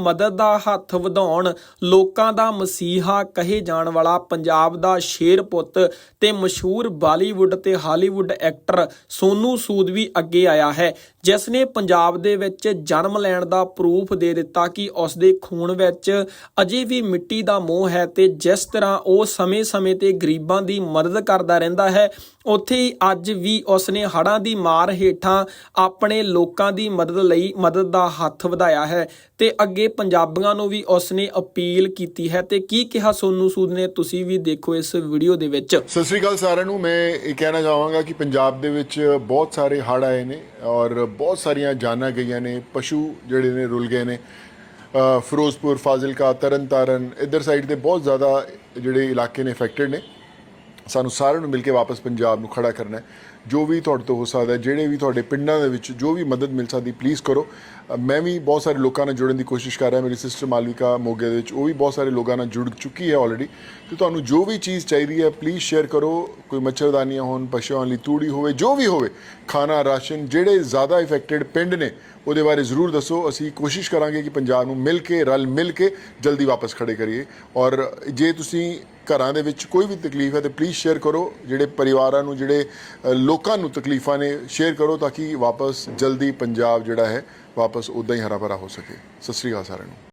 ਮਦਦ ਦਾ ਹੱਥ ਵਧਾਉਣ, ਲੋਕਾਂ ਦਾ ਮਸੀਹਾ ਕਹੇ ਜਾਣ ਵਾਲਾ ਪੰਜਾਬ ਦਾ ਸ਼ੇਰ ਪੁੱਤ ਤੇ ਮਸ਼ਹੂਰ ਬਾਲੀਵੁੱਡ ਤੇ ਹਾਲੀਵੁੱਡ ਐਕਟਰ ਸੋਨੂ ਸੂਦ ਵੀ ਅੱਗੇ ਆਇਆ ਹੈ, ਜਿਸ ਨੇ ਪੰਜਾਬ ਦੇ ਵਿੱਚ ਜਨਮ ਲੈਣ ਦਾ ਪ੍ਰੂਫ ਦੇ ਦਿੱਤਾ ਕਿ ਉਸ ਦੇ ਖੂਨ ਵਿੱਚ ਅਜੇ ਵੀ ਮਿੱਟੀ ਦਾ ਮੋਹ ਹੈ ਤੇ ਜਿਸ ਤਰ੍ਹਾਂ ਉਹ ਸਮੇਂ-ਸਮੇਂ ਤੇ ਗਰੀਬਾਂ ਦੀ ਮਦਦ ਕਰਦਾ ਰਹਿੰਦਾ ਹੈ, ਉੱਥੇ ਹੀ ਅੱਜ ਵੀ ਉਸ ਨੇ ਹੜ੍ਹਾਂ ਦੀ ਮਾਰ ਹੇਠਾਂ ਆਪਣੇ ਲੋਕਾਂ ਦੀ ਮਦਦ ਲਈ ਮਦਦ ਦਾ ਹੱਥ ਵਧਾਇਆ ਹੈ ਤੇ ਅੱਗੇ ਪੰਜਾਬੀਆਂ ਨੂੰ ਵੀ ਉਸ ਅਪੀਲ ਕੀਤੀ ਹੈ ਤੇ ਕੀ ਕਿਹਾ ਸੋਨੂ ਸੂਦ ਨੇ ਤੁਸੀਂ ਵੀ ਦੇਖੋ ਇਸ ਵੀਡੀਓ ਦੇ ਵਿੱਚ। ਸਤਿ ਸ੍ਰੀ ਅਕਾਲ ਸਾਰਿਆਂ ਨੂੰ, ਮੈਂ ਇਹ ਕਹਿਣਾ ਚਾਹਾਂਗਾ ਕਿ ਪੰਜਾਬ ਦੇ ਵਿੱਚ ਬਹੁਤ ਸਾਰੇ ਹੜ੍ਹ ਆਏ ਨੇ ਔਰ ਬਹੁਤ ਸਾਰੀਆਂ ਜਾਨਾਂ ਗਈਆਂ ਨੇ, ਪਸ਼ੂ ਜਿਹੜੇ ਨੇ ਰੁਲ ਗਏ ਨੇ। ਫਿਰੋਜ਼ਪੁਰ, ਫਾਜ਼ਿਲਕਾ, ਤਰਨਤਾਰਨ, ਇਧਰ ਸਾਈਡ ਦੇ ਬਹੁਤ ਜ਼ਿਆਦਾ ਜਿਹੜੇ ਇਲਾਕੇ ਨੇ ਅਫੈਕਟਡ ਨੇ। ਸਾਨੂੰ ਸਾਰਿਆਂ ਨੂੰ ਮਿਲ ਕੇ ਵਾਪਸ ਪੰਜਾਬ ਨੂੰ ਖੜਾ ਕਰਨਾ ਹੈ। ਜੋ ਵੀ ਤੁਹਾਡੇ ਤੋਂ ਹੋ ਸਕਦਾ ਜਿਹੜੇ ਵੀ ਤੁਹਾਡੇ ਪਿੰਡਾਂ ਦੇ ਵਿੱਚ ਜੋ ਵੀ ਮਦਦ ਮਿਲ ਸਕਦੀ ਪਲੀਜ਼ ਕਰੋ। ਮੈਂ ਵੀ ਬਹੁਤ ਸਾਰੇ ਲੋਕਾਂ ਨਾਲ ਜੁੜਨ ਦੀ ਕੋਸ਼ਿਸ਼ ਕਰ ਰਿਹਾ, ਮੇਰੀ ਸਿਸਟਰ ਮਾਲਵਿਕਾ ਮੋਗੇ ਦੇ ਵਿੱਚ, ਉਹ ਵੀ ਬਹੁਤ ਸਾਰੇ ਲੋਕਾਂ ਨਾਲ ਜੁੜ ਚੁੱਕੀ ਹੈ ਆਲਰੇਡੀ ਤੇ ਤੁਹਾਨੂੰ ਜੋ ਵੀ ਚੀਜ਼ ਚਾਹੀਦੀ ਹੈ ਪਲੀਜ਼ ਸ਼ੇਅਰ ਕਰੋ। ਕੋਈ ਮੱਛਰਦਾਨੀਆਂ ਹੋਣ, ਪਸ਼ੂਆਂ ਲਈ ਤੂੜੀ ਹੋਵੇ, ਜੋ ਵੀ ਹੋਵੇ, ਖਾਣਾ, ਰਾਸ਼ਨ, ਜਿਹੜੇ ਜ਼ਿਆਦਾ ਇਫੈਕਟਡ ਪਿੰਡ ਨੇ, ਉਹਦੇ ਬਾਰੇ ਜ਼ਰੂਰ ਦੱਸੋ। ਅਸੀਂ ਕੋਸ਼ਿਸ਼ ਕਰਾਂਗੇ ਕਿ ਪੰਜਾਬ ਨੂੰ ਮਿਲ ਕੇ, ਰਲ ਮਿਲ ਕੇ ਜਲਦੀ ਵਾਪਸ ਖੜੇ ਕਰੀਏ। ਔਰ ਜੇ ਤੁਸੀਂ ਘਰਾਂ ਦੇ ਵਿੱਚ ਕੋਈ ਵੀ ਤਕਲੀਫ ਹੈ, ਤੇ ਪਲੀਜ਼ ਸ਼ੇਅਰ ਕਰੋ। ਜਿਹੜੇ ਪਰਿਵਾਰਾਂ ਨੂੰ, ਜਿਹੜੇ ਲੋਕਾਂ ਨੂੰ ਤਕਲੀਫਾਂ ਨੇ ਸ਼ੇਅਰ ਕਰੋ ਤਾਂ ਕਿ ਵਾਪਸ ਜਲਦੀ ਪੰਜਾਬ ਜਿਹੜਾ ਹੈ ਵਾਪਸ ਉਦਾਂ ਹੀ ਹਰਾ ਭਰਾ ਹੋ ਸਕੇ। ਸਤਿ ਸ੍ਰੀ ਅਕਾਲ ਸਾਰਿਆਂ ਨੂੰ।